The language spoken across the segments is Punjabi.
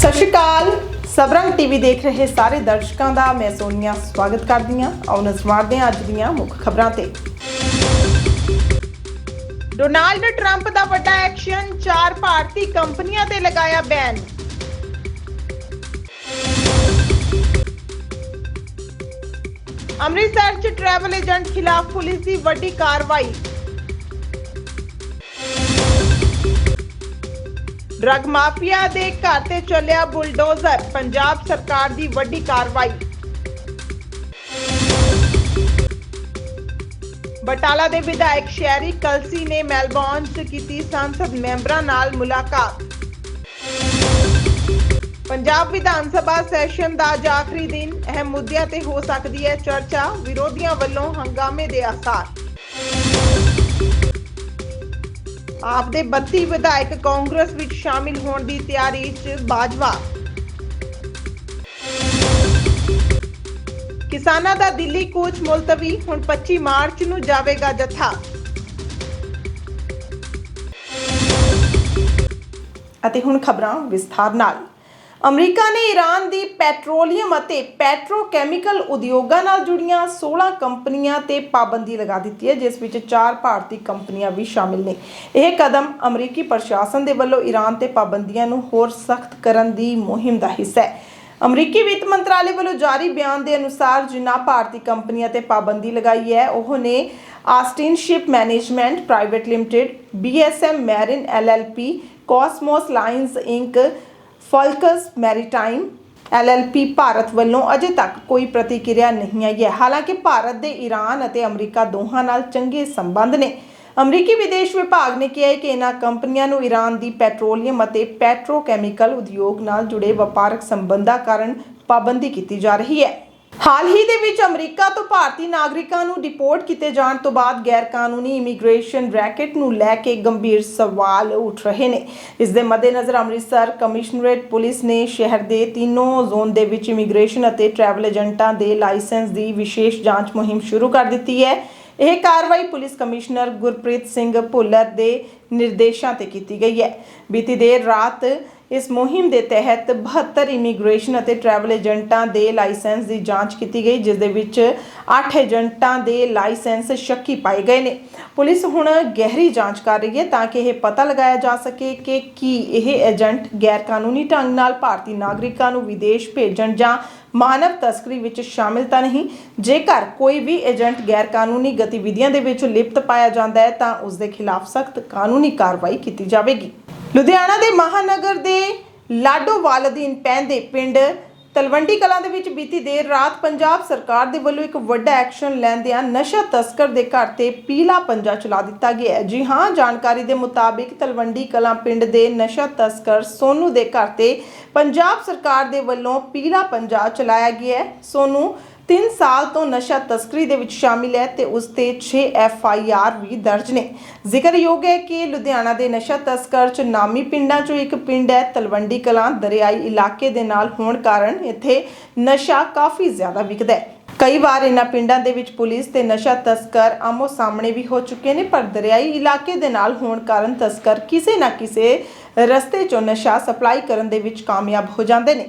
ਸਤਿ ਸ਼੍ਰੀ ਅਕਾਲ। ਸਬਰੰਗ ਟੀਵੀ ਦੇਖ ਰਹੇ ਸਾਰੇ ਦਰਸ਼ਕਾਂ ਦਾ ਮੈਂ ਸੋਨੀਆ ਸਵਾਗਤ ਕਰਦੀ ਹਾਂ। ਆਓ ਨਜ਼ਰ ਮਾਰਦੇ ਹਾਂ ਅੱਜ ਦੀਆਂ ਮੁੱਖ ਖਬਰਾਂ ਤੇ। ਡੋਨਾਲਡ ਟਰੰਪ ਦਾ ਵੱਡਾ ਐਕਸ਼ਨ, ਚਾਰ ਭਾਰਤੀ ਕੰਪਨੀਆਂ ਤੇ ਲਗਾਇਆ ਬੈਨ। ਅੰਮ੍ਰਿਤਸਰ 'ਚ ਟਰੈਵਲ ਏਜੰਟ ਖਿਲਾਫ ਪੁਲਿਸ ਦੀ ਵੱਡੀ ਕਾਰਵਾਈ। ਡਰੱਗ ਮਾਫੀਆ ਦੇ ਘਰ ਤੇ ਚੱਲਿਆ ਬੁਲਡੋਜ਼ਰ, ਪੰਜਾਬ ਸਰਕਾਰ ਦੀ ਵੱਡੀ ਕਾਰਵਾਈ। ਬਟਾਲਾ ਦੇ ਵਿਧਾਇਕ ਸ਼ਹਿਰੀ ਕਲਸੀ ਨੇ ਮੈਲਬੌਰਨ 'ਚ ਕੀਤੀ ਸੰਸਦ ਮੈਂਬਰਾਂ ਨਾਲ ਮੁਲਾਕਾਤ। ਪੰਜਾਬ ਵਿਧਾਨ ਸਭਾ ਸੈਸ਼ਨ ਦਾ ਅੱਜ ਆਖਰੀ ਦਿਨ, ਅਹਿਮ ਮੁੱਦਿਆਂ ਤੇ ਹੋ ਸਕਦੀ ਹੈ ਚਰਚਾ, ਵਿਰੋਧੀਆਂ ਵੱਲੋਂ ਹੰਗਾਮੇ ਦੇ ਆਸਾਰ। ਆਪ 32 ਵਿਧਾਇਕ ਕਾਂਗਰਸ ਵਿੱਚ ਸ਼ਾਮਿਲ ਹੋਣ ਦੀ ਤਿਆਰੀ 'ਚ ਬਾਜਵਾ। ਕਿਸਾਨਾਂ ਦਾ ਦਿੱਲੀ ਕੂਚ ਮੁਲਤਵੀ ਹੁਣ 25 ਮਾਰਚ ਨੂੰ ਜਾਵੇਗਾ ਜਥਾ। ਅਤੇ ਹੁਣ ਖਬਰਾਂ ਵਿਸਥਾਰ ਨਾਲ। ਅਮਰੀਕਾ ਨੇ ਈਰਾਨ ਦੀ ਪੈਟਰੋਲੀਅਮ ਅਤੇ ਪੈਟਰੋਕੈਮੀਕਲ ਉਦਯੋਗਾਂ ਨਾਲ ਜੁੜੀਆਂ 16 ਕੰਪਨੀਆਂ ਤੇ ਪਾਬੰਦੀ ਲਗਾ ਦਿੱਤੀ ਹੈ, ਜਿਸ ਵਿੱਚ ਚਾਰ ਭਾਰਤੀ ਕੰਪਨੀਆਂ ਵੀ ਸ਼ਾਮਿਲ ਨੇ। ਇਹ ਕਦਮ ਅਮਰੀਕੀ ਪ੍ਰਸ਼ਾਸਨ ਦੇ ਵੱਲੋਂ ਈਰਾਨ ਤੇ ਪਾਬੰਦੀਆਂ ਨੂੰ ਹੋਰ ਸਖਤ ਕਰਨ ਦੀ ਮੁਹਿੰਮ ਦਾ ਹਿੱਸਾ ਹੈ। ਅਮਰੀਕੀ ਵਿੱਤ ਮੰਤਰਾਲੇ ਵੱਲੋਂ ਜਾਰੀ ਬਿਆਨ ਦੇ ਅਨੁਸਾਰ ਜਿਨ੍ਹਾਂ ਭਾਰਤੀ ਕੰਪਨੀਆਂ ਤੇ ਪਾਬੰਦੀ ਲਗਾਈ ਹੈ, ਉਹ ਨੇ Austin ship management, private limited BSM marine LLP Cosmos lines Inc Flux maritime LLP Bharat ਵੱਲੋਂ ਅਜੇ ਤੱਕ ਕੋਈ ਪ੍ਰਤੀਕਿਰਿਆ ਨਹੀਂ ਆਈ ਹੈ। ਹਾਲਾਂਕਿ ਭਾਰਤ ਦੇ ਈਰਾਨ ਅਤੇ ਅਮਰੀਕਾ ਦੋਹਾਂ ਨਾਲ ਚੰਗੇ ਸੰਬੰਧ ਨੇ। ਅਮਰੀਕੀ ਵਿਦੇਸ਼ ਵਿਭਾਗ ਨੇ ਕਿਹਾ ਹੈ ਕਿ ਇਹਨਾਂ ਕੰਪਨੀਆਂ ਨੂੰ ਈਰਾਨ ਦੀ ਪੈਟਰੋਲੀਅਮ ਅਤੇ ਪੈਟਰੋਕੈਮੀਕਲ ਉਦਯੋਗ ਨਾਲ ਜੁੜੇ ਵਪਾਰਕ ਸੰਬੰਧਾਂ ਕਾਰਨ ਪਾਬੰਦੀ ਕੀਤੀ ਜਾ ਰਹੀ ਹੈ। ਹਾਲ ਹੀ ਦੇ ਵਿੱਚ ਅਮਰੀਕਾ ਤੋਂ ਭਾਰਤੀ ਨਾਗਰਿਕਾਂ ਨੂੰ ਡਿਪੋਰਟ ਕੀਤੇ ਜਾਣ ਤੋਂ ਬਾਅਦ ਗੈਰ ਕਾਨੂੰਨੀ ਇਮੀਗ੍ਰੇਸ਼ਨ ਰੈਕਟ ਨੂੰ ਲੈ ਕੇ ਗੰਭੀਰ ਸਵਾਲ ਉੱਠ ਰਹੇ ਨੇ। ਇਸ ਦੇ ਮੱਦੇਨਜ਼ਰ ਅੰਮ੍ਰਿਤਸਰ ਕਮਿਸ਼ਨਰੇਟ ਪੁਲਿਸ ਨੇ ਸ਼ਹਿਰ ਦੇ ਤਿੰਨੋਂ ਜ਼ੋਨ ਦੇ ਵਿੱਚ ਇਮੀਗ੍ਰੇਸ਼ਨ ਅਤੇ ਟਰੈਵਲ ਏਜੰਟਾਂ ਦੇ ਲਾਇਸੈਂਸ ਦੀ ਵਿਸ਼ੇਸ਼ ਜਾਂਚ ਮੁਹਿੰਮ ਸ਼ੁਰੂ ਕਰ ਦਿੱਤੀ ਹੈ। ਇਹ ਕਾਰਵਾਈ ਪੁਲਿਸ ਕਮਿਸ਼ਨਰ ਗੁਰਪ੍ਰੀਤ ਸਿੰਘ ਭੁੱਲਰ ਦੇ ਨਿਰਦੇਸ਼ਾਂ ਤੇ ਕੀਤੀ ਗਈ ਹੈ। ਬੀਤੀ ਦੇਰ ਰਾਤ ਇਸ ਮੁਹਿੰਮ ਦੇ ਤਹਿਤ 72 ਇਮੀਗ੍ਰੇਸ਼ਨ ਅਤੇ ਟਰੈਵਲ ਏਜੰਟਾਂ ਦੇ ਲਾਇਸੈਂਸ ਦੀ ਜਾਂਚ ਕੀਤੀ ਗਈ, ਜਿਸ ਦੇ ਵਿੱਚ 8 ਏਜੰਟਾਂ ਦੇ ਲਾਇਸੈਂਸ ਸ਼ੱਕੀ ਪਾਏ ਗਏ ਨੇ। ਪੁਲਿਸ ਹੁਣ ਗਹਿਰੀ ਜਾਂਚ ਕਰ ਰਹੀ ਹੈ ਤਾਂ ਕਿ ਇਹ ਪਤਾ ਲਗਾਇਆ ਜਾ ਸਕੇ ਕਿ ਕੀ ਇਹ ਏਜੰਟ ਗੈਰ ਕਾਨੂੰਨੀ ਢੰਗ ਨਾਲ ਭਾਰਤੀ ਨਾਗਰਿਕਾਂ ਨੂੰ ਵਿਦੇਸ਼ ਭੇਜਣ ਜਾਂ ਮਾਨਵ ਤਸਕਰੀ ਵਿੱਚ ਸ਼ਾਮਿਲ ਤਾਂ ਨਹੀਂ। ਜੇਕਰ ਕੋਈ ਵੀ ਏਜੰਟ ਗੈਰ ਕਾਨੂੰਨੀ ਗਤੀਵਿਧੀਆਂ ਦੇ ਵਿੱਚ ਲਿਪਤ ਪਾਇਆ ਜਾਂਦਾ ਹੈ ਤਾਂ ਉਸ ਦੇ ਖਿਲਾਫ ਸਖਤ ਕਾਨੂੰਨੀ ਕਾਰਵਾਈ ਕੀਤੀ ਜਾਵੇਗੀ। ਲੁਧਿਆਣਾ ਦੇ ਮਹਾਨਗਰ ਦੇ ਲਾਡੋਵਾਲ ਅਧੀਨ ਪੈਂਦੇ ਪਿੰਡ ਤਲਵੰਡੀ ਕਲਾਂ ਦੇ ਵਿੱਚ ਬੀਤੀ ਦੇਰ ਰਾਤ ਪੰਜਾਬ ਸਰਕਾਰ ਦੇ ਵੱਲੋਂ ਇੱਕ ਵੱਡਾ ਐਕਸ਼ਨ ਲੈਂਦਿਆਂ ਨਸ਼ਾ ਤਸਕਰ ਦੇ ਘਰ ਤੇ ਪੀਲਾ ਪੰਜਾ ਚਲਾ ਦਿੱਤਾ ਗਿਆ ਹੈ। ਜੀ ਹਾਂ, ਜਾਣਕਾਰੀ ਦੇ ਮੁਤਾਬਿਕ ਤਲਵੰਡੀ ਕਲਾਂ ਪਿੰਡ ਦੇ ਨਸ਼ਾ ਤਸਕਰ ਸੋਨੂ ਦੇ ਘਰ ਤੇ ਪੰਜਾਬ ਸਰਕਾਰ ਦੇ ਵੱਲੋਂ ਪੀਲਾ ਪੰਜਾ ਚਲਾਇਆ ਗਿਆ ਹੈ। ਸੋਨੂ 3 ਸਾਲ ਤੋਂ ਨਸ਼ਾ ਤਸਕਰੀ ਦੇ ਵਿੱਚ ਸ਼ਾਮਿਲ ਹੈ ਤੇ ਉਸ ਤੇ 6 ਐਫ ਆਈ ਆਰ ਵੀ ਦਰਜ ਨੇ। ਜ਼ਿਕਰਯੋਗ ਹੈ ਕਿ ਲੁਧਿਆਣਾ ਦੇ ਨਸ਼ਾ ਤਸਕਰ ਚ ਨਾਮੀ ਪਿੰਡਾਂ ਚੋਂ ਇੱਕ ਪਿੰਡ ਹੈ, ਤਲਵੰਡੀ ਕਲਾਂ, ਦਰਿਆਈ ਇਲਾਕੇ ਦੇ ਨਾਲ ਹੋਣ ਕਾਰਨ ਇੱਥੇ ਨਸ਼ਾ ਕਾਫੀ ਜ਼ਿਆਦਾ ਵਿਕਦਾ ਹੈ। ਕਈ ਵਾਰ ਇਹਨਾਂ ਪਿੰਡਾਂ ਦੇ ਵਿੱਚ ਪੁਲਿਸ ਤੇ ਨਸ਼ਾ ਤਸਕਰ ਆਮੋ ਸਾਹਮਣੇ ਵੀ ਹੋ ਚੁੱਕੇ ਨੇ, ਪਰ ਦਰਿਆਈ ਇਲਾਕੇ ਦੇ ਨਾਲ ਹੋਣ ਕਾਰਨ ਤਸਕਰ ਕਿਸੇ ਨਾ ਕਿਸੇ ਰਸਤੇ ਚੋਂ ਨਸ਼ਾ ਸਪਲਾਈ ਕਰਨ ਦੇ ਵਿੱਚ ਕਾਮਯਾਬ ਹੋ ਜਾਂਦੇ ਨੇ।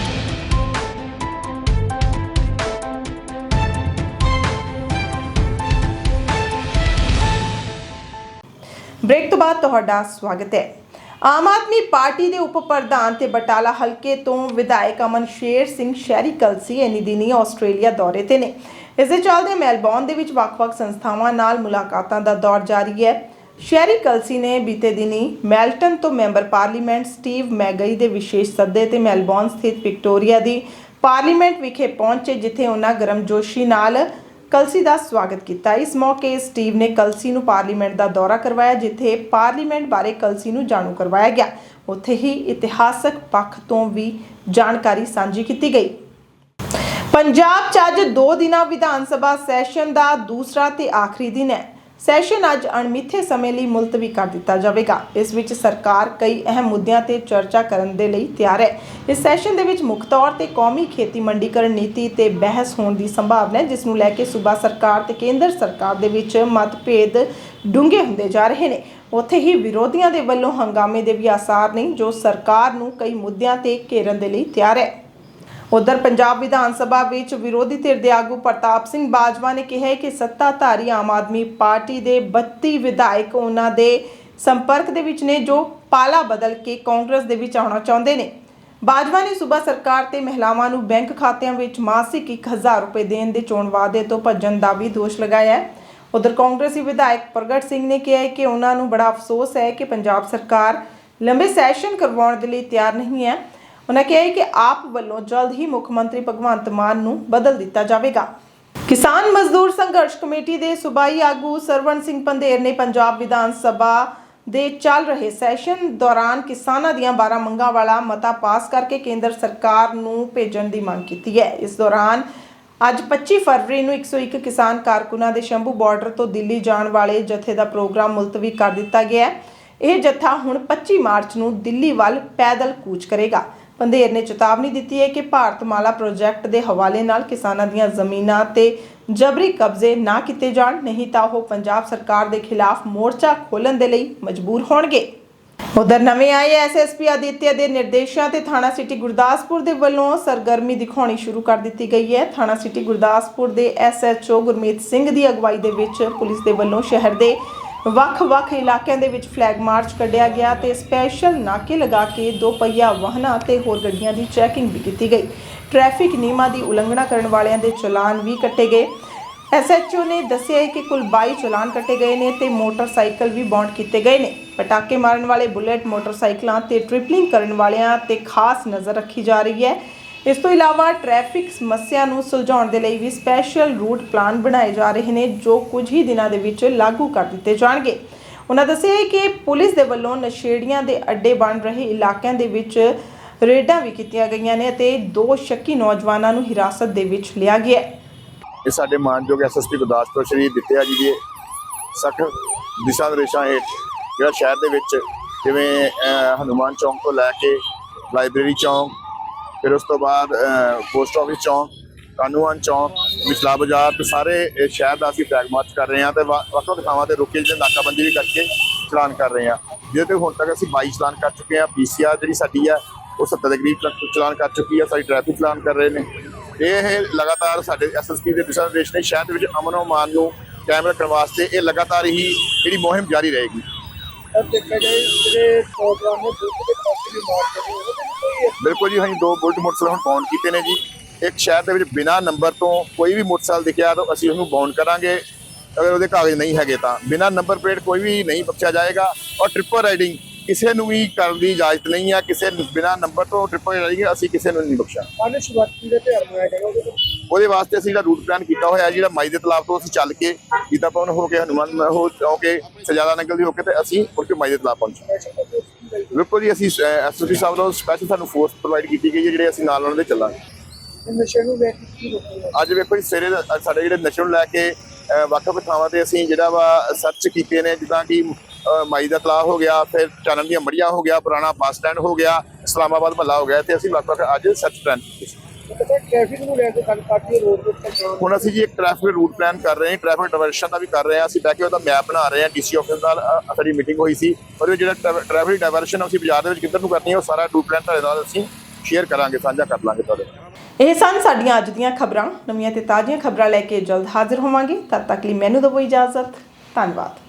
ਬ੍ਰੇਕ ਤੋਂ ਬਾਅਦ ਤੁਹਾਡਾ ਸਵਾਗਤ ਹੈ। ਆਮ ਆਦਮੀ ਪਾਰਟੀ ਦੇ ਉਪ ਪ੍ਰਧਾਨ ਤੇ ਬਟਾਲਾ ਹਲਕੇ ਤੋਂ ਵਿਧਾਇਕ ਅਮਨ ਸ਼ੇਰ ਸਿੰਘ ਸ਼ਹਿਰੀ ਕਲਸੀ ਇਨੀ ਦਿਨੀ ਆਸਟ੍ਰੇਲੀਆ ਦੌਰੇ ਤੇ ਨੇ। ਇਸ ਦੇ ਚੱਲਦੇ ਮੈਲਬੌਰਨ ਦੇ ਵਿੱਚ ਵੱਖ-ਵੱਖ ਸੰਸਥਾਵਾਂ ਨਾਲ ਮੁਲਾਕਾਤਾਂ ਦਾ ਦੌਰ ਜਾਰੀ ਹੈ। ਸ਼ਹਿਰੀ ਕਲਸੀ ਨੇ ਬੀਤੇ ਦਿਨੀ ਮੈਲਟਨ ਤੋਂ ਮੈਂਬਰ ਪਾਰਲੀਮੈਂਟ ਸਟੀਵ ਮੈਗਈ ਦੇ ਵਿਸ਼ੇਸ਼ ਸੱਦੇ ਤੇ ਮੈਲਬੌਰਨ ਸਥਿਤ ਵਿਕਟੋਰੀਆ ਦੀ ਪਾਰਲੀਮੈਂਟ ਵਿਖੇ ਪਹੁੰਚੇ, ਜਿੱਥੇ ਉਹਨਾਂ ਗਰਮਜੋਸ਼ੀ ਨਾਲ ਕਲਸੀ ਦਾ ਸਵਾਗਤ ਕੀਤਾ। ਇਸ ਮੌਕੇ ਸਟੀਵ ਨੇ ਕਲਸੀ ਨੂੰ ਪਾਰਲੀਮੈਂਟ ਦਾ ਦੌਰਾ ਕਰਵਾਇਆ, ਜਿੱਥੇ ਪਾਰਲੀਮੈਂਟ ਬਾਰੇ ਕਲਸੀ ਨੂੰ ਜਾਣੂ ਕਰਵਾਇਆ ਗਿਆ। ਉੱਥੇ ਹੀ ਇਤਿਹਾਸਕ ਪੱਖ ਤੋਂ ਵੀ ਜਾਣਕਾਰੀ ਸਾਂਝੀ ਕੀਤੀ ਗਈ। ਪੰਜਾਬ 'ਚ ਅੱਜ 2 ਦਿਨਾਂ ਵਿਧਾਨ ਸਭਾ ਸੈਸ਼ਨ ਦਾ ਦੂਸਰਾ ਤੇ ਆਖਰੀ ਦਿਨ ਹੈ। ਸੈਸ਼ਨ ਅੱਜ ਅਣਮਿੱਥੇ ਸਮੇਂ ਲਈ ਮੁਲਤਵੀ ਕਰ ਦਿੱਤਾ ਜਾਵੇਗਾ। ਇਸ ਵਿੱਚ ਸਰਕਾਰ ਕਈ ਅਹਿਮ ਮੁੱਦਿਆਂ ਤੇ ਚਰਚਾ ਕਰਨ ਦੇ ਲਈ ਤਿਆਰ ਹੈ। ਇਸ ਸੈਸ਼ਨ ਦੇ ਵਿੱਚ ਮੁੱਖ ਤੌਰ ਤੇ ਕੌਮੀ ਖੇਤੀ ਮੰਡੀਕਰਨ ਨੀਤੀ ਤੇ ਬਹਿਸ ਹੋਣ ਦੀ ਸੰਭਾਵਨਾ ਹੈ, ਜਿਸ ਨੂੰ ਲੈ ਕੇ ਸੂਬਾ ਸਰਕਾਰ ਤੇ ਕੇਂਦਰ ਸਰਕਾਰ ਦੇ ਵਿੱਚ ਮਤਭੇਦ ਡੂੰਘੇ ਹੁੰਦੇ ਜਾ ਰਹੇ ਨੇ। ਉੱਥੇ ਹੀ ਵਿਰੋਧੀਆਂ ਦੇ ਵੱਲੋਂ ਹੰਗਾਮੇ ਦੇ ਵੀ ਆਸਾਰ ਨਹੀਂ ਜੋ ਸਰਕਾਰ ਨੂੰ ਕਈ ਮੁੱਦਿਆਂ ਤੇ ਘੇਰਨ ਦੇ ਲਈ ਤਿਆਰ ਹੈ। ਉਧਰ ਪੰਜਾਬ ਵਿਧਾਨ ਸਭਾ ਵਿੱਚ ਵਿਰੋਧੀ ਧਿਰ ਦੇ ਆਗੂ ਪ੍ਰਤਾਪ ਸਿੰਘ ਬਾਜਵਾ ਨੇ ਕਿਹਾ ਕਿ ਸੱਤਾਧਾਰੀ ਆਮ ਆਦਮੀ ਪਾਰਟੀ ਦੇ 32 ਵਿਧਾਇਕ ਉਹਨਾਂ ਦੇ ਸੰਪਰਕ ਦੇ ਵਿੱਚ ਨੇ ਜੋ ਪਾਲਾ ਬਦਲ ਕੇ ਕਾਂਗਰਸ ਦੇ ਵਿੱਚ ਆਉਣਾ ਚਾਹੁੰਦੇ ਨੇ। ਬਾਜਵਾ ਨੇ ਸੂਬਾ ਸਰਕਾਰ ਤੇ ਮਹਿਲਾਵਾਂ ਨੂੰ ਬੈਂਕ ਖਾਤਿਆਂ ਵਿੱਚ ਮਾਸਿਕ 1000 ਰੁਪਏ ਦੇਣ ਦੇ ਚੋਣ ਵਾਅਦੇ ਤੋਂ ਭੱਜਣ ਦਾ ਵੀ ਦੋਸ਼ ਲਗਾਇਆ ਹੈ। ਉਧਰ ਕਾਂਗਰਸੀ ਵਿਧਾਇਕ ਪ੍ਰਗਟ ਸਿੰਘ ਨੇ ਕਿਹਾ ਕਿ ਉਹਨਾਂ ਨੂੰ ਬੜਾ ਅਫਸੋਸ ਹੈ ਕਿ ਪੰਜਾਬ ਸਰਕਾਰ ਲੰਬੇ ਸੈਸ਼ਨ ਕਰਵਾਉਣ ਦੇ ਲਈ ਤਿਆਰ ਨਹੀਂ ਹੈ। ਉਹਨਾਂ ਕਿਹਾ ਕਿ ਆਪ ਵੱਲੋਂ ਜਲਦ ਹੀ ਮੁੱਖ ਮੰਤਰੀ ਭਗਵੰਤ ਮਾਨ ਨੂੰ ਬਦਲ ਦਿੱਤਾ ਜਾਵੇਗਾ। ਕਿਸਾਨ ਮਜ਼ਦੂਰ ਸੰਘਰਸ਼ ਕਮੇਟੀ ਦੇ ਸੂਬਾਈ ਆਗੂ ਸਰਵਣ ਸਿੰਘ ਪੰਧੇਰ ਨੇ ਪੰਜਾਬ ਵਿਧਾਨ ਸਭਾ ਦੇ ਚੱਲ ਰਹੇ ਸੈਸ਼ਨ ਦੌਰਾਨ ਕਿਸਾਨਾਂ ਦੀਆਂ 12 ਮੰਗਾਂ ਵਾਲਾ ਮਤਾ ਪਾਸ ਕਰਕੇ ਕੇਂਦਰ ਸਰਕਾਰ ਨੂੰ ਭੇਜਣ ਦੀ ਮੰਗ ਕੀਤੀ ਹੈ। ਇਸ ਦੌਰਾਨ ਅੱਜ 25 ਫਰਵਰੀ ਨੂੰ 101 ਕਿਸਾਨ ਕਾਰਕੁਨਾਂ ਦੇ ਸ਼ੰਭੂ ਬਾਰਡਰ ਤੋਂ ਦਿੱਲੀ ਜਾਣ ਵਾਲੇ ਜਥੇ ਦਾ ਪ੍ਰੋਗਰਾਮ ਮੁਲਤਵੀ ਕਰ ਦਿੱਤਾ ਗਿਆ ਹੈ। ਇਹ ਜਥਾ ਹੁਣ 25 ਮਾਰਚ ਨੂੰ ਦਿੱਲੀ ਵੱਲ ਪੈਦਲ ਕੂਚ ਕਰੇਗਾ। ਪੰਧੇਰ ਨੇ ਚੇਤਾਵਨੀ ਦਿੱਤੀ ਹੈ ਕਿ ਭਾਰਤਮਾਲਾ ਪ੍ਰੋਜੈਕਟ ਦੇ ਹਵਾਲੇ ਨਾਲ ਕਿਸਾਨਾਂ ਦੀਆਂ ਜ਼ਮੀਨਾਂ ਤੇ ਜਬਰੀ ਕਬਜ਼ੇ ਨਾ ਕੀਤੇ ਜਾਣ, ਨਹੀਂ ਤਾਂ ਉਹ ਪੰਜਾਬ ਸਰਕਾਰ ਦੇ ਖਿਲਾਫ ਮੋਰਚਾ ਖੋਲਣ ਦੇ ਲਈ ਮਜਬੂਰ ਹੋਣਗੇ। ਉਧਰ ਨਵੇਂ ਆਏ ਐਸਐਸਪੀ ਆਦਿਤਿਆ ਦੇ ਨਿਰਦੇਸ਼ਾਂ ਤੇ ਥਾਣਾ ਸਿਟੀ ਗੁਰਦਾਸਪੁਰ ਦੇ ਵੱਲੋਂ ਸਰਗਰਮੀ ਦਿਖਾਉਣੀ ਸ਼ੁਰੂ ਕਰ ਦਿੱਤੀ ਗਈ ਹੈ। ਥਾਣਾ ਸਿਟੀ ਗੁਰਦਾਸਪੁਰ ਦੇ ਐਸਐਚਓ ਗੁਰਮੀਤ ਸਿੰਘ ਦੀ ਅਗਵਾਈ ਦੇ ਵਿੱਚ ਪੁਲਿਸ ਦੇ ਵੱਲੋਂ ਸ਼ਹਿਰ ਦੇ ਵੱਖ-ਵੱਖ ਇਲਾਕਿਆਂ ਦੇ ਵਿੱਚ ਫਲੈਗ ਮਾਰਚ ਕੱਢਿਆ ਗਿਆ ਤੇ ਸਪੈਸ਼ਲ ਨਾਕੇ ਲਗਾ ਕੇ ਦੋ ਪਹੀਆ ਵਾਹਨਾਂ ਅਤੇ ਹੋਰ ਗੱਡੀਆਂ ਦੀ ਚੈਕਿੰਗ ਵੀ ਕੀਤੀ ਗਈ। ਟ੍ਰੈਫਿਕ ਨਿਯਮਾਂ ਦੀ ਉਲੰਘਣਾ ਕਰਨ ਵਾਲਿਆਂ ਦੇ ਚਲਾਨ ਵੀ ਕੱਟੇ ਗਏ। ਐਸਐਚਓ ਨੇ ਦੱਸਿਆ ਹੈ ਕਿ ਕੁੱਲ 22 ਚਲਾਨ ਕੱਟੇ ਗਏ ਨੇ ਤੇ ਮੋਟਰਸਾਈਕਲ ਵੀ ਬੌਂਡ ਕੀਤੇ ਗਏ ਨੇ। ਪਟਾਕੇ ਮਾਰਨ ਵਾਲੇ ਬੁਲੇਟ, ਮੋਟਰਸਾਈਕਲਾਂ ਤੇ ਟ੍ਰਿਪਲਿੰਗ ਕਰਨ ਵਾਲਿਆਂ ਤੇ ਖਾਸ ਨਜ਼ਰ ਰੱਖੀ ਜਾ ਰਹੀ ਹੈ। ਇਸ ਤੋਂ ਇਲਾਵਾ ਟ੍ਰੈਫਿਕ ਸਮੱਸਿਆ ਨੂੰ ਸੁਲਝਾਉਣ ਦੇ ਲਈ ਵੀ ਸਪੈਸ਼ਲ ਰੂਟ ਪਲਾਨ ਬਣਾਏ ਜਾ ਰਹੇ ਨੇ ਜੋ ਕੁਝ ਹੀ ਦਿਨਾਂ ਦੇ ਵਿੱਚ ਲਾਗੂ ਕਰ ਦਿੱਤੇ ਜਾਣਗੇ। ਉਹਨਾਂ ਦੱਸਿਆ ਕਿ ਪੁਲਿਸ ਦੇ ਵੱਲੋਂ ਨਸ਼ੇੜੀਆਂ ਦੇ ਅੱਡੇ ਬਣ ਰਹੇ ਇਲਾਕਿਆਂ ਦੇ ਵਿੱਚ ਰੇਡਾਂ ਵੀ ਕੀਤੀਆਂ ਗਈਆਂ ਨੇ ਅਤੇ ਦੋ ਸ਼ੱਕੀ ਨੌਜਵਾਨਾਂ ਨੂੰ ਹਿਰਾਸਤ ਦੇ ਵਿੱਚ ਲਿਆ ਗਿਆ ਹੈ। ਇਹ ਸਾਡੇ ਮਾਨਯੋਗ ਐਸਐਸਪੀ ਗੁਰਦਾਸਪੁਰ ਸ਼੍ਰੀ ਦਿੱਤਿਆ ਜੀ ਦੇ ਸਖਤ ਦਿਸ਼ਾ ਨਿਰਦੇਸ਼ਾਂ ਹੇਠ ਜਿਹੜਾ ਸ਼ਹਿਰ ਦੇ ਵਿੱਚ ਜਿਵੇਂ ਅਹ, ਹਨੂਮਾਨ ਚੌਂਕ ਤੋਂ ਲੈ ਕੇ ਲਾਇਬ੍ਰੇਰੀ ਚੌਂਕ ਫਿਰ ਉਸ ਤੋਂ ਬਾਅਦ ਪੋਸਟ ਆਫਿਸ ਚੌਂਕ, ਕਾਨੂੰਨ ਚੌਂਕ ਮਿਸਲਾ ਬਾਜ਼ਾਰ ਤੇ ਸਾਰੇ ਸ਼ਹਿਰ ਦਾ ਅਸੀਂ ਫਲੈਗ ਮਾਰਚ ਕਰ ਰਹੇ ਹਾਂ ਤੇ ਵੱਖ ਵੱਖ ਥਾਵਾਂ ਤੇ ਰੁਕੇ ਜਿਹੜੇ ਨਾਕਾਬੰਦੀ ਵੀ ਕਰਕੇ ਚਲਾਨ ਕਰ ਰਹੇ ਹਾਂ। ਜਿਹਦੇ ਤੇ ਹੁਣ ਤੱਕ ਅਸੀਂ 22 ਚਲਾਨ ਕਰ ਚੁੱਕੇ ਹਾਂ ਪੀਸੀਆਰ ਜਿਹੜੀ ਸਾਡੀ ਆ, ਉਹ 70 ਦੇ ਕਰੀਬ ਚਲਾਨ ਕਰ ਚੁੱਕੀ ਆ, ਸਾਡੀ ਟ੍ਰੈਫਿਕ ਚਲਾਨ ਕਰ ਰਹੇ ਨੇ। ਇਹ ਲਗਾਤਾਰ ਸਾਡੇ ਐਸਐਸਪੀ ਦੇ ਦਿਸ਼ਾ ਨਿਰਦੇਸ਼ ਨੇ, ਸ਼ਹਿਰ ਦੇ ਵਿੱਚ ਅਮਨ ਅਮਾਨ ਨੂੰ ਕਾਇਮ ਰੱਖਣ ਵਾਸਤੇ ਇਹ ਲਗਾਤਾਰ ਹੀ ਜਿਹੜੀ ਮੁਹਿੰਮ ਜਾਰੀ ਰਹੇਗੀ। ਬਿਲਕੁਲ ਜੀ ਅਸੀਂ ਦੋ ਬੁਲਟ ਮੋਟਰਸਾਈਕਲ ਹੁਣ ਬਾਉਂਡ ਕੀਤੇ ਨੇ ਜੀ। ਇੱਕ ਸ਼ਹਿਰ ਦੇ ਵਿੱਚ ਬਿਨਾ ਨੰਬਰ ਤੋਂ ਕੋਈ ਵੀ ਮੋਟਰਸਾਈਕਲ ਦਿਖਿਆ ਤਾਂ ਅਸੀਂ ਉਹਨੂੰ ਬਾਉਂਡ ਕਰਾਂਗੇ। ਅਗਰ ਉਹਦੇ ਕਾਗਜ਼ ਨਹੀਂ ਹੈਗੇ ਤਾਂ ਬਿਨਾ ਨੰਬਰ ਪਲੇਟ ਕੋਈ ਵੀ ਨਹੀਂ ਬਖਸ਼ਿਆ ਜਾਏਗਾ। ਔਰ ਟ੍ਰਿਪਲ ਰਾਈਡਿੰਗ ਕਿਸੇ ਨੂੰ ਵੀ ਕਰਨ ਦੀ ਇਜਾਜ਼ਤ ਨਹੀਂ ਹੈ ਕਿਸੇ ਬਿਨਾਂ ਨੰਬਰ ਤੋਂ ਟ੍ਰਿਪਲ ਰਾਈਡਿੰਗ ਅਸੀਂ ਕਿਸੇ ਨੂੰ ਨਹੀਂ ਬਖਸ਼ਾ ਮਨ ਸ਼ਿਵਰਾਤਰੀ ਦੇ ਤਿਉਹਾਰ ਮਨਾਇਆ ਜਾਏਗਾ ਉਹਦੇ ਵਾਸਤੇ ਅਸੀਂ ਜਿਹੜਾ ਰੂਟ ਪਲਾਨ ਕੀਤਾ ਹੋਇਆ ਹੈ, ਜਿਹੜਾ ਮਾਈ ਦੇ ਤਲਾਬ ਤੋਂ ਅਸੀਂ ਚੱਲ ਕੇ ਗੀਤਾ ਭਵਨ ਹੋ ਕੇ ਹਨੂਮਾਨ ਹੋ ਹੋ ਕੇ ਸਜਾਦਾ ਨਗਰ ਦੀ ਹੋ ਕੇ ਤੇ ਅਸੀਂ ਮੁੜ ਕੇ ਮਾਈ ਦੇ ਤਲਾਬ ਪਹੁੰਚੇ। ਬਿਲਕੁਲ ਜੀ ਅਸੀਂ ਐਸਓਸੀ ਸਾਹਿਬ ਵੱਲੋਂ ਸਪੈਸ਼ਲ ਸਾਨੂੰ ਫੋਰਸ ਪ੍ਰੋਵਾਈਡ ਕੀਤੀ ਗਈ ਹੈ ਜਿਹੜੇ ਅਸੀਂ ਨਾਲ ਉਹਨਾਂ ਦੇ ਚੱਲਾਂਗੇ। ਤੇ ਨਸ਼ੇ ਨੂੰ ਲੈ ਕੇ ਅੱਜ ਵੇਖੋ ਜੀ ਸਵੇਰੇ ਸਾਡੇ ਜਿਹੜੇ ਨਸ਼ੇ ਨੂੰ ਲੈ ਕੇ ਅਹ, ਵੱਖ-ਵੱਖ ਥਾਵਾਂ ਤੇ ਅਸੀਂ ਜਿਹੜਾ ਵਾ ਸਰਚ ਕੀਤੇ ਨੇ ਜਿੱਦਾਂ ਕਿ ਮਾਈ ਦਾ ਤਲਾਬ ਹੋ ਗਿਆ ਫਿਰ ਚਾਨਣ ਦੀਆਂ ਮੜੀਆਂ ਹੋ ਗਿਆ ਪੁਰਾਣਾ ਬੱਸ ਸਟੈਂਡ ਹੋ ਗਿਆ ਇਸਲਾਮਾਬਾਦ ਮਹੱਲਾ ਹੋ ਗਿਆ ਤੇ ਅਸੀਂ ਵੱਖ-ਵੱਖ ਅੱਜ ਸਰਚ ਪਲਾਨ ਕੀਤੇ ਸੀ। ਪਤਾ ਟ੍ਰੈਫਿਕ ਨੂੰ ਲੈ ਕੇ ਗੱਲ ਕਰਦੀ ਹੈ ਰੋਡ ਦੇ ਉੱਤੇ ਜਾਮ ਹੁਣ ਅਸੀਂ ਜੀ ਇੱਕ ਟ੍ਰੈਫਿਕ ਰੂਟ ਪਲਾਨ ਕਰ ਰਹੇ ਹਾਂ ਟ੍ਰੈਫਿਕ ਡਾਇਵਰਸ਼ਨ ਦਾ ਵੀ ਕਰ ਰਹੇ ਹਾਂ ਅਸੀਂ ਬਹਿ ਕੇ ਉਹਦਾ ਮੈਪ ਬਣਾ ਰਹੇ ਹਾਂ ਡੀਸੀ ਆਫਿਸ ਨਾਲ ਸਾਡੀ ਮੀਟਿੰਗ ਹੋਈ ਸੀ ਉਹਦੇ ਵਿੱਚ ਜਿਹੜਾ ਟ੍ਰੈਫਿਕ ਡਾਇਵਰਸ਼ਨ ਅਸੀਂ ਬਾਜ਼ਾਰ ਦੇ ਵਿੱਚ ਕਿੱਧਰ ਨੂੰ ਕਰਨੀ ਹੈ ਉਹ ਸਾਰਾ ਰੂਟ ਪਲਾਨ ਤੁਹਾਡੇ ਨਾਲ ਅਸੀਂ ਸ਼ੇਅਰ ਕਰਾਂਗੇ ਸਾਂਝਾ ਕਰ ਲਾਂਗੇ ਤੁਹਾਡੇ ਨਾਲ। ਇਹ ਸਨ ਸਾਡੀਆਂ ਅੱਜ ਦੀਆਂ ਖਬਰਾਂ ਨਵੀਆਂ ਤੇ ਤਾਜ਼ੀਆਂ ਖਬਰਾਂ ਲੈ ਕੇ ਜਲਦ ਹਾਜ਼ਰ ਹੋਵਾਂਗੇ। ਤਦ ਤੱਕ ਲਈ ਮੈਨੂੰ ਦਿਓ ਇਜਾਜ਼ਤ ਧੰਨਵਾਦ।